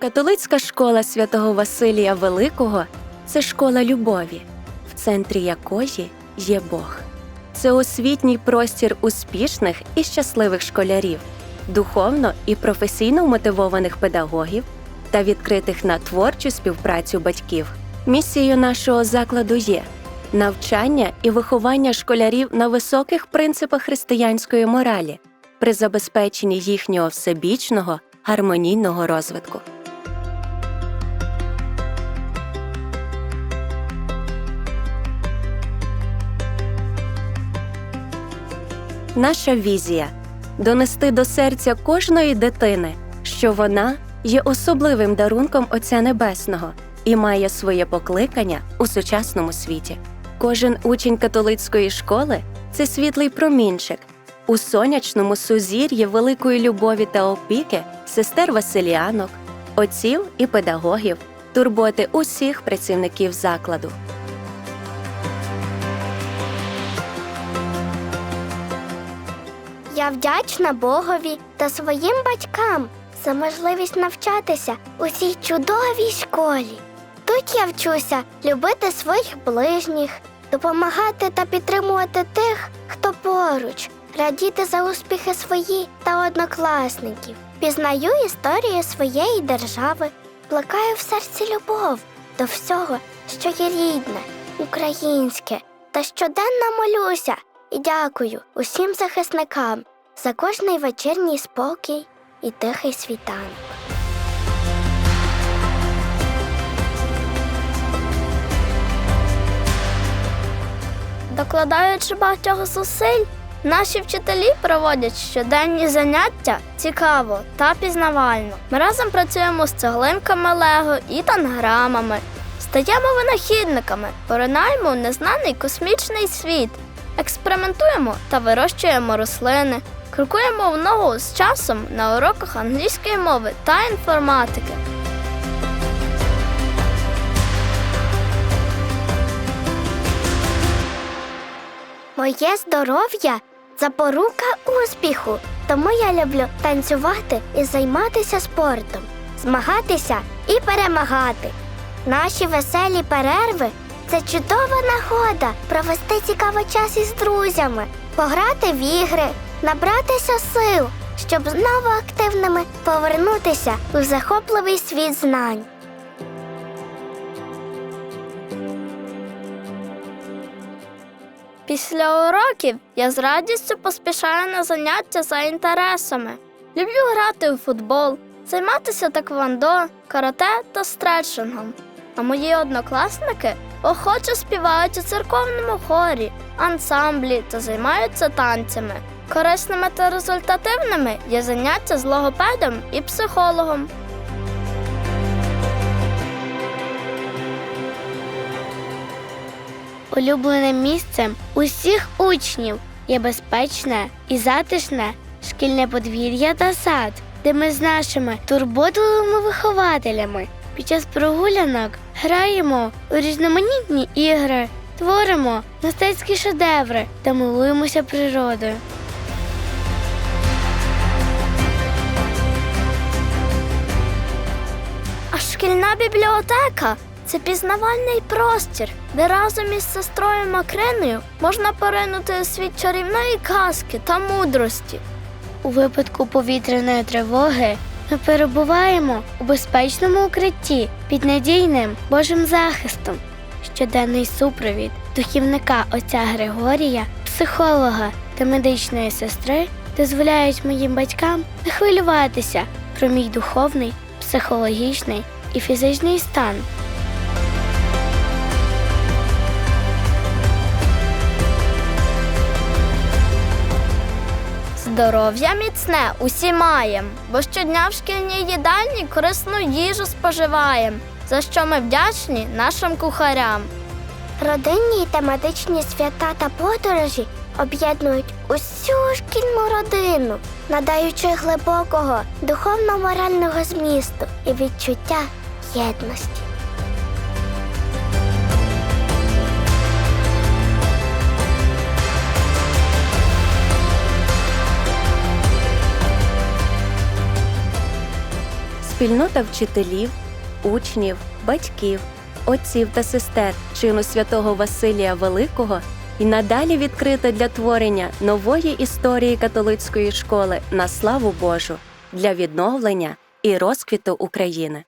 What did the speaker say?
Католицька школа святого Василія Великого це школа любові, в центрі якої є Бог. Це освітній простір успішних і щасливих школярів, духовно і професійно мотивованих педагогів та відкритих на творчу співпрацю батьків. Місією нашого закладу є навчання і виховання школярів на високих принципах християнської моралі при забезпеченні їхнього всебічного гармонійного розвитку. Наша візія донести до серця кожної дитини, що вона є особливим дарунком Отця Небесного і має своє покликання у сучасному світі. Кожен учень католицької школи це світлий промінчик у сонячному сузір'ї великої любові та опіки сестер Василіанок, отців і педагогів, турботи усіх працівників закладу. Вдячна Богові та своїм батькам за можливість навчатися у цій чудовій школі. Тут я вчуся любити своїх ближніх, допомагати та підтримувати тих, хто поруч, радіти за успіхи свої та однокласників. Пізнаю історію своєї держави, плекаю в серці любов до всього, що є рідне, українське, та щоденно молюся і дякую усім захисникам за кожний вечірній спокій і тихий світанок. Докладаючи багатьох зусиль, наші вчителі проводять щоденні заняття цікаво та пізнавально. Ми разом працюємо з цеглинками Лего і танграмами, стаємо винахідниками, поринаємо в незнаний космічний світ, експериментуємо та вирощуємо рослини, крокуємо в ногу з часом на уроках англійської мови та інформатики. Моє здоров'я запорука успіху. Тому я люблю танцювати і займатися спортом, змагатися і перемагати. Наші веселі перерви це чудова нагода провести цікавий час із друзями, пограти в ігри, набратися сил, щоб знову активними повернутися у захопливий світ знань. Після уроків я з радістю поспішаю на заняття за інтересами. Люблю грати у футбол, займатися таквондо, карате та стретчингом. А мої однокласники охоче співають у церковному хорі, ансамблі та займаються танцями. Корисними та результативними є заняття з логопедом і психологом. Улюбленим місцем усіх учнів є безпечне і затишне шкільне подвір'я та сад, де ми з нашими турботливими вихователями під час прогулянок граємо у різноманітні ігри, творимо мистецькі шедеври та милуємося природою. Шкільна бібліотека це пізнавальний простір, де разом із сестрою Макриною можна поринути у світ чарівної казки та мудрості. У випадку повітряної тривоги ми перебуваємо у безпечному укритті під надійним Божим захистом. Щоденний супровід духівника отця Григорія, психолога та медичної сестри дозволяють моїм батькам не хвилюватися про мій духовний, психологічний і фізичний стан. Здоров'я міцне усі маєм, бо щодня в шкільній їдальні корисну їжу споживаєм, за що ми вдячні нашим кухарям. Родинні й тематичні свята та подорожі об'єднують усю шкільну родину, надаючи глибокого духовно-морального змісту і відчуття єдності. спільнота вчителів, учнів, батьків, отців та сестер чину святого Василія Великого і надалі відкрита для творення нової історії католицької школи на славу Божу для відновлення і розквіту України.